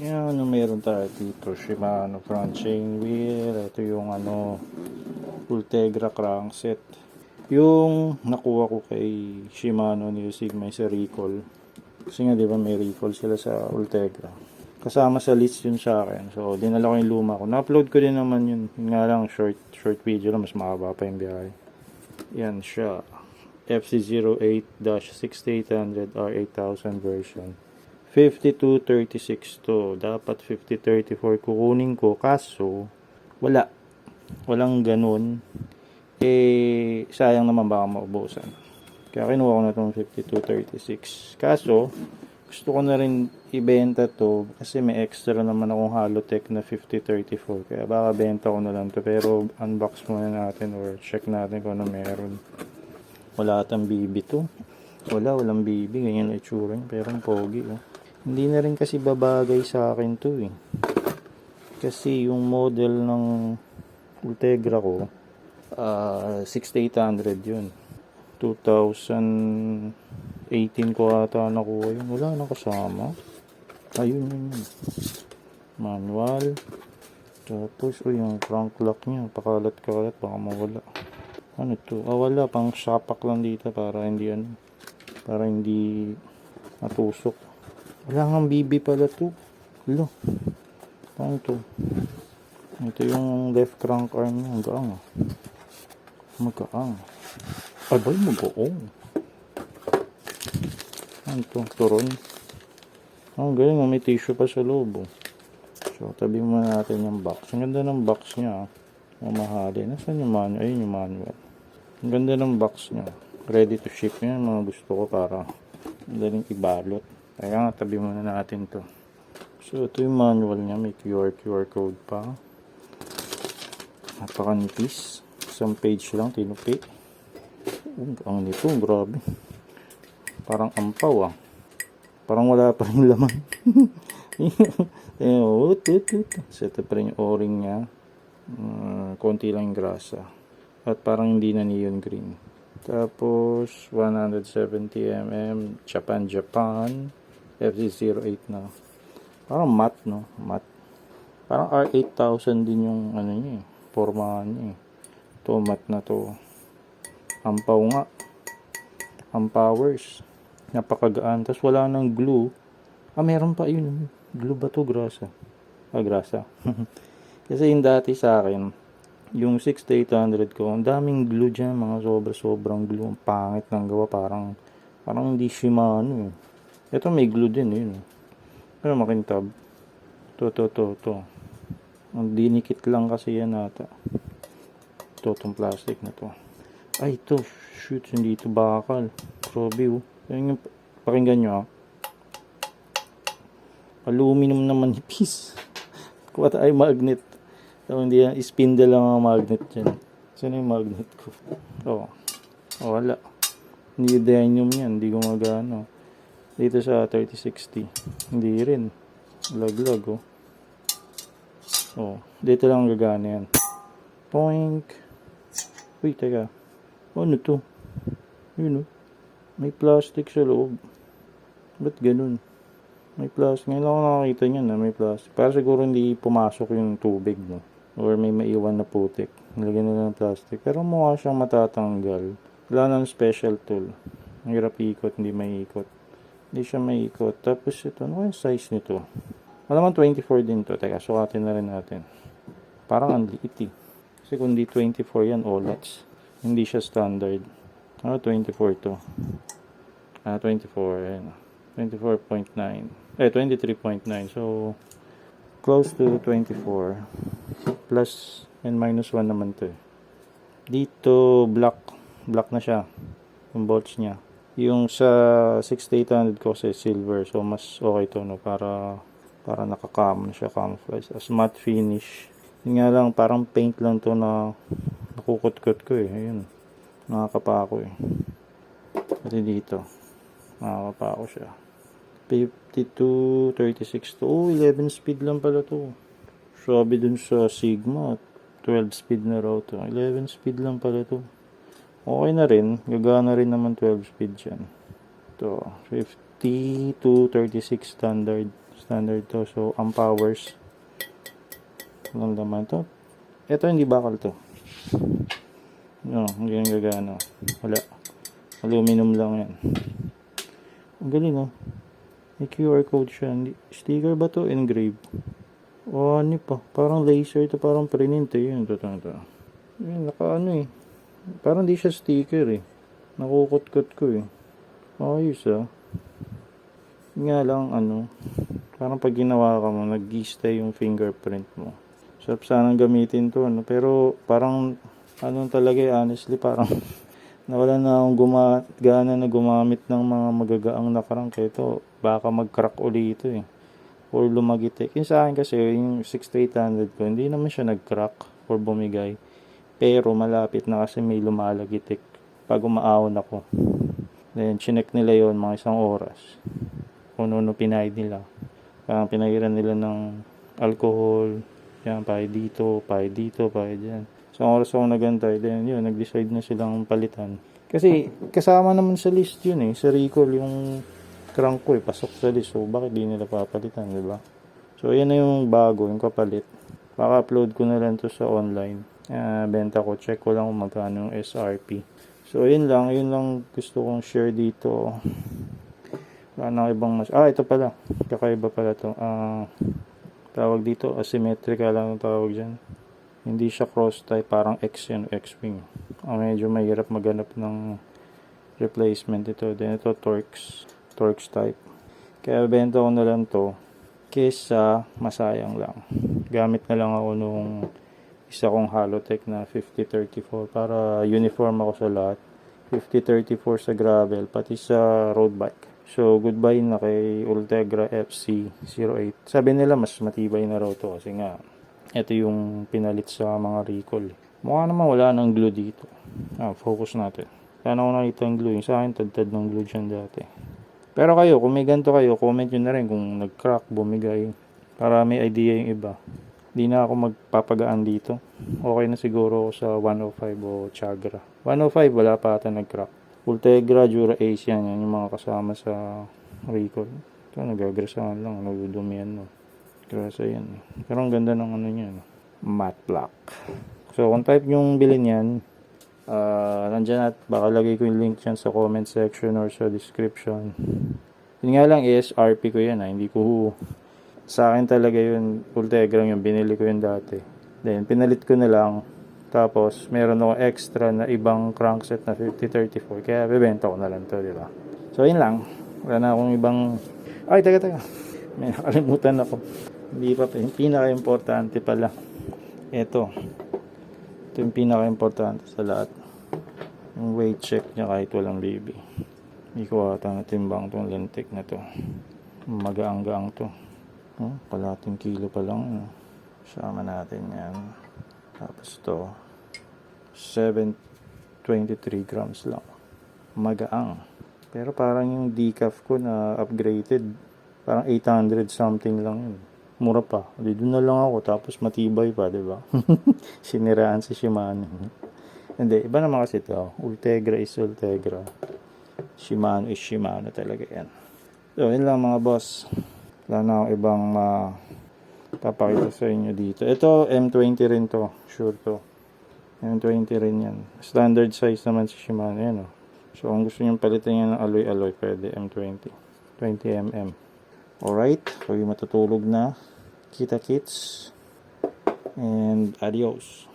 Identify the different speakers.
Speaker 1: Yan, ano meron tayo dito? Shimano front chain wheel. Ito yung ano, Ultegra crankset. Yung nakuha ko kay Shimano ni Sigma sa recall. Kasi nga, di ba, may recall sila sa Ultegra. Kasama sa list yun sa akin. So, dinala ko yung luma ko. Na-upload ko din naman yun. Yun nga lang, short, short video lang. Mas mahaba pa yung biyahe. Yan siya. FC08-6800 R8000 version. 5236 to. Dapat 5034 kukunin ko. Kaso, wala. Walang ganun. Eh, sayang naman baka maubusan. Kaya kinuha ko na itong 5236. Kaso, gusto ko na rin ibenta to kasi may extra naman akong Halotech na 5034. Kaya baka benta ko na lang to. Pero unbox muna natin or check natin kung ano meron. Wala atang bibi to. Wala, walang bibi. Ganyan na itsura. Pero ang pogi. Oh. Hindi na rin kasi babagay sa akin to eh. Kasi yung model ng Ultegra ko, ah 6800 yun. 2018 ko ata nakuha yun. Wala na kasama. Ayun yun yun. Manual. Tapos, oh, yung crank lock niya. Pakalat-kalat. Baka mawala. Ano to? Ah, wala. Pang shapak lang dito para hindi ano. Para hindi matusok. Wala nga BB pala to. Wala. Ano to? Ito yung left crank arm niya. Ang gaang. ah. Magaang. Ay, ba yung mag-oong? Ano to? Turon? Ang galing. oh, May tissue pa sa loob. Oh. So, tabi muna natin yung box. Ang ganda ng box niya. ah. Mamahalin. Nasaan yung manual? Ayun yung manual. Ang ganda ng box niya. Ready to ship yan. Mga gusto ko para madaling ibalot. Kaya nga, tabi muna natin to. So, ito yung manual niya. May QR, QR code pa. Napakanipis. Isang page lang, tinupi. Uh, ang nito, grabe. Parang ampaw ah. Parang wala pa rin laman. Ut. So, ito pa rin yung o-ring niya. Uh, konti lang yung grasa. At parang hindi na neon green. Tapos, 170mm Japan Japan FC08 na. Parang matte, no? Matte. Parang R8000 din yung ano niya eh. Forma niya eh. Ito, na to. Ampaw nga. Ampowers. Napakagaan. Tapos wala nang glue. Ah, meron pa yun. Glue ba to? Grasa. Ah, grasa. Kasi yung dati sa akin, yung 6800 ko, ang daming glue dyan, mga sobra-sobrang glue. Ang pangit ng gawa, parang, parang hindi Shimano eh. Ito may glue din, yun. eh. Pero makintab. To, to, to, to. Ang dinikit lang kasi yan ata. Ito, itong plastic na to. Ay, ito. Shoot, hindi ito bakal. Grabe, oh. Yan yung, pakinggan nyo, ah. Aluminum na manipis. Kuha tayo magnet. So, hindi yan. Spindle lang ang magnet dyan. Saan yung magnet ko? Oh. oh wala. Neodymium yan. Hindi gumagana. Dito sa 3060. Hindi rin. Laglag, oh. Oh. Dito lang gagana yan. Poink. Uy, teka. Ano to? Yun, oh. May plastic sa loob. Ba't ganun? May plastic. Ngayon ako nakakita niyan na may plastic. Para siguro hindi pumasok yung tubig, no? Or may maiwan na putik. Nilagyan nila ng plastic. Pero mukha siyang matatanggal. Wala nang special tool. Ang hirap ikot, hindi may ikot. Hindi siya may ikot. Tapos ito, ano yung size nito? Malaman 24 din to. Teka, sukatin na rin natin. Parang ang liit eh. Kasi kung di 24 yan, OLEDs. Hindi siya standard. Ano 24 to? Ah, 24. Ayan. 24.9. Eh, 23.9. So, close to 24. Plus and minus 1 naman to eh. Dito, black. Black na siya. Yung bolts niya. Yung sa 6800 ko kasi silver. So, mas okay to, no? Para, para nakakam na siya camouflage. As matte finish. Yun nga lang, parang paint lang to na nakukot-kot ko eh. Ayun. Nakakapa ako eh. Pati dito. Nakakapa ako siya. 52, 36 to. Oh, 11 speed lang pala to. Sabi dun sa Sigma, 12 speed na raw to. 11 speed lang pala to. Okay na rin. Gagana rin naman 12 speed yan. To 50 to 36 standard. Standard to. So, ang powers. Walang laman to. Ito, hindi bakal to. No, hindi yan gagana. Wala. Aluminum lang yan. Ang galing, oh. May QR code siya. Sticker ba to? Engrave. O, ano pa? Parang laser to. Parang print eh. Yun, ito, ito, ito. Yun, naka ano eh. Parang di siya sticker eh. Nakukot-kot ko eh. Ayos ah. Nga lang ano. Parang pag ginawa ka mo, nag-stay yung fingerprint mo. Sarap sanang gamitin to ano. Pero parang ano talaga eh, honestly parang nawala na akong guma gana na gumamit ng mga magagaang na crank ito. Baka mag-crack uli ito eh. Or lumagitik. Yung sa akin kasi, yung 6800 ko, hindi naman siya nag-crack or bumigay. Pero malapit na kasi may lumalagitik pag umaahon ako. Then, chinek nila yon mga isang oras. Kung ano pinahid nila. Parang pinahiran nila ng alcohol. Yan, pahid dito, pahid dito, pahid dyan. Isang oras ako nagantay. Then, yun, nag-decide na silang palitan. Kasi, kasama naman sa list yun eh. Sa recall, yung crank ko eh, pasok sa list. So, bakit di nila papalitan, di ba? So, yan na yung bago, yung kapalit. Baka upload ko na lang to sa online. Ah, benta ko, check ko lang magkano yung SRP. So, yun lang. Yun lang gusto kong share dito. Wala na ibang mas... Ah, ito pala. Kakaiba pala to. Ah, tawag dito, asymmetrical lang ang tawag dyan. Hindi siya cross type, parang X yun, X-wing. Ah, medyo mahirap maghanap ng replacement ito. Then ito, Torx. Torx type. Kaya benta ko na lang to kesa masayang lang. Gamit na lang ako nung isa kong Halotech na 5034 para uniform ako sa lahat. 5034 sa gravel, pati sa road bike. So, goodbye na kay Ultegra FC08. Sabi nila mas matibay na raw to kasi nga ito yung pinalit sa mga recall. Mukha naman wala nang glue dito. Ah, focus natin. Sana ko nakita yung glue. Yung sa akin, tad-tad ng glue dyan dati. Pero kayo, kung may ganito kayo, comment nyo na rin kung nag-crack, bumigay. Para may idea yung iba. Di na ako magpapagaan dito. Okay na siguro ako sa 105 o Chagra. 105, wala pa ata nag-crack. Ultegra, Jura Ace yan. Yan yung mga kasama sa recall. Ito, nagagrasahan lang. Nagudumihan no. Grasa yan. eh. Pero ang ganda ng ano niya. No? Matte black. So, kung type yung bilhin yan, Ah, nandyan at baka lagay ko yung link dyan sa comment section or sa description. Yun nga lang, ESRP ko yan ha. Hindi ko, sa akin talaga yun, Ultegra yung binili ko yun dati. Then, pinalit ko na lang. Tapos, meron ako extra na ibang crankset na 5034. Kaya, bebenta ko na lang to, di? So, yun lang. Wala na akong ibang... Ay, taga, taga. May nakalimutan ako. Hindi pa, yung pinaka-importante pala. Ito. Ito yung pinaka-importante sa lahat. Yung weight check niya kahit walang baby. Hindi ko ata natimbang tong lentik na to. Magaang-gaang to. Oh, kalating kilo pa lang. Ano. Sama natin yan. Tapos to, 723 grams lang. Magaang. Pero parang yung decaf ko na upgraded. Parang 800 something lang yun. Mura pa. Di doon na lang ako. Tapos matibay pa, di ba? Siniraan si Shimano. Hindi, iba naman kasi ito. Ultegra is Ultegra. Shimano is Shimano talaga yan. So, yun lang mga boss. Wala na akong ibang ma papakita sa inyo dito. Ito, M20 rin to. Sure to. M20 rin yan. Standard size naman si Shimano. Yan, oh. So, kung gusto nyo palitan yan ng alloy-alloy, pwede M20. 20mm. Alright. Yung matutulog na. Kita kits. And adios.